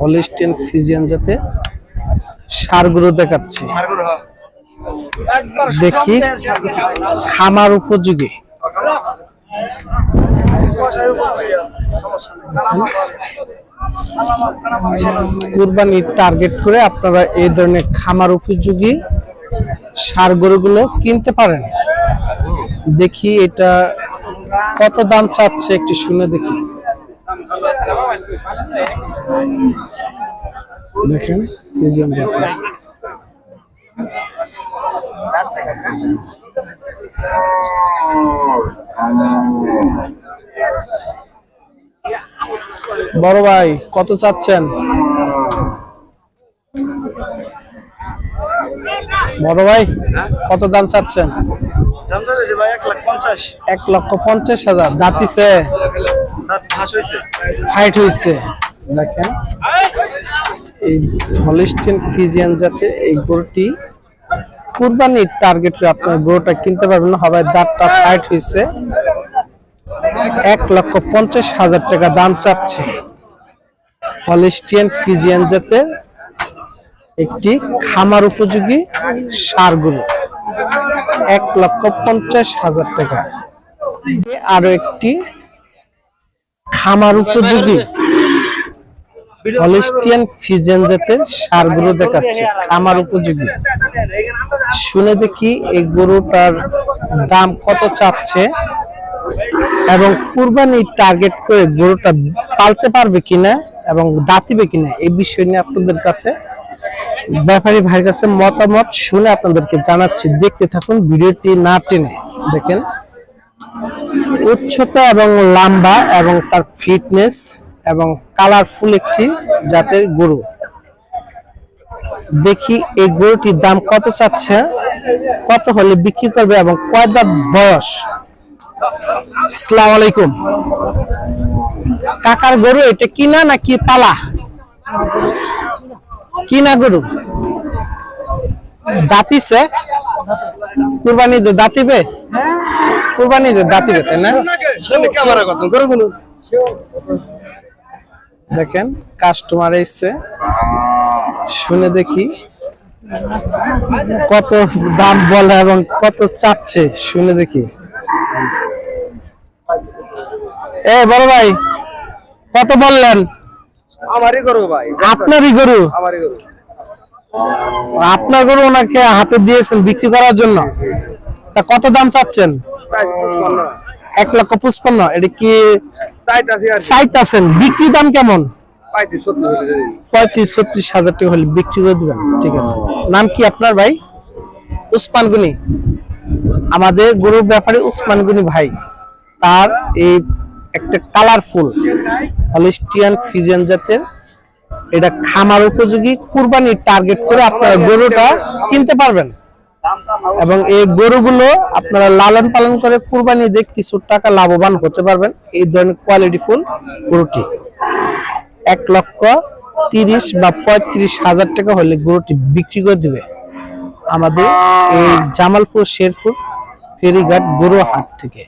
Holstein Friesian জাতে সারগুলো দেখাচ্ছি। দেখি খামার উপযোগী। কুরবানি টার্গেট করে আপনারা এই ধরনের খামার উপযোগী সার গরুগুলো কিনতে পারেন। দেখি এটা কত দাম চাচ্ছে একটু শুনে দেখি। দেখেন জাতের বড় ভাই কত চাচ্ছেন? বড় ভাই কত দাম চাচ্ছেন? এক লক্ষ পঞ্চাশ হাজার। দাঁতিছে। ফাইট হয়েছে? দেখেন, এই হলিস্টিন ফিজিয়ান জাতের এই গরুটি কুরবানির টার্গেট আপনার গরুটা কিনতে পারবেন না হবে দাঁতটা ফাইট হয়েছে। এক লক্ষ পঞ্চাশ হাজার টাকা দাম চাচ্ছে। হলিস্টিয়ান ফিজিয়ান জাতের একটি খামার উপযোগী সার গরু এক লক্ষ পঞ্চাশ হাজার টাকা। আরও একটি খামার উপযোগী। হলিস্টিয়ান ফিজিয়ান জাতের সারগুলো দেখাচ্ছে, খামার উপযোগী। শুনে দেখি এই গরুটার দাম কত চাচ্ছে এবং কুরবানি টার্গেট করে গরুটা পালতে পারবে কিনা এবং দাঁতিবে কিনা, এই বিষয় নিয়ে আপনাদের কাছে ব্যাপারী ভাইয়ের কাছে মতামত শুনে আপনাদেরকে জানাচ্ছি। দেখতে থাকুন, ভিডিওটি না টেনে দেখেন। উচ্চতা এবং লম্বা এবং তার ফিটনেস এবং কালারফুল একটি জাতের গরু। দেখি এই গরুটির দাম কত চাচ্ছে, কত হলে বিক্রি করবে এবং কয় বয়স। আসসালামু আলাইকুম কাকার গরু, এটা কিনা নাকি পালা? কিনা গরু? দাঁতিছে? কুরবানি দাঁতিবে কুরবানি দে দাঁতিবে তাই না? ক্যামেরা কত করে গুলো দেখেন কাস্টমার এসছে। শুনে দেখি কত দাম বলে এবং কত চাচ্ছে শুনে দেখি। এ বড় ভাই কত বললেন? আমারই করব ভাই আপনারই গরু? আমারই করব আপনার গরু ওনাকে হাতে দিয়েছেন বিক্রি করার জন্য। তা কত দাম চাচ্ছেন? এক লক্ষ পঁচপান্ন এটা কি চাইতাছেন বিক্রি দাম কেমন? পঁয়ত্রিশ ছত্রিশ হাজার টাকা হলে বিক্রি করে দিবেন ঠিক আছে। নাম কি আপনার ভাই? উসমান গুনি। আমাদের গরুর ব্যাপারে উসমান গুনি ভাই তার এই একটা কালারফুল হলিস্টিয়ান ফিজিয়ান জাতের। এটা খামার উপযোগী কুরবানির টার্গেট করে আপনারা গরুটা কিনতে পারবেন। এবং এই গরুগুলো আপনারা লালন পালন করে কুরবানি দিয়ে কিছু টাকা লাভবান হতে পারবেন। এই ধরনের কোয়ালিটি ফুল গরুটি। এক লক্ষ তিরিশ বা পঁয়ত্রিশ হাজার টাকা হলে গরুটি বিক্রি করে দিবে। আমাদের এই জামালপুর, শেরপুর, ফেরিঘাট গরু হাট থেকে।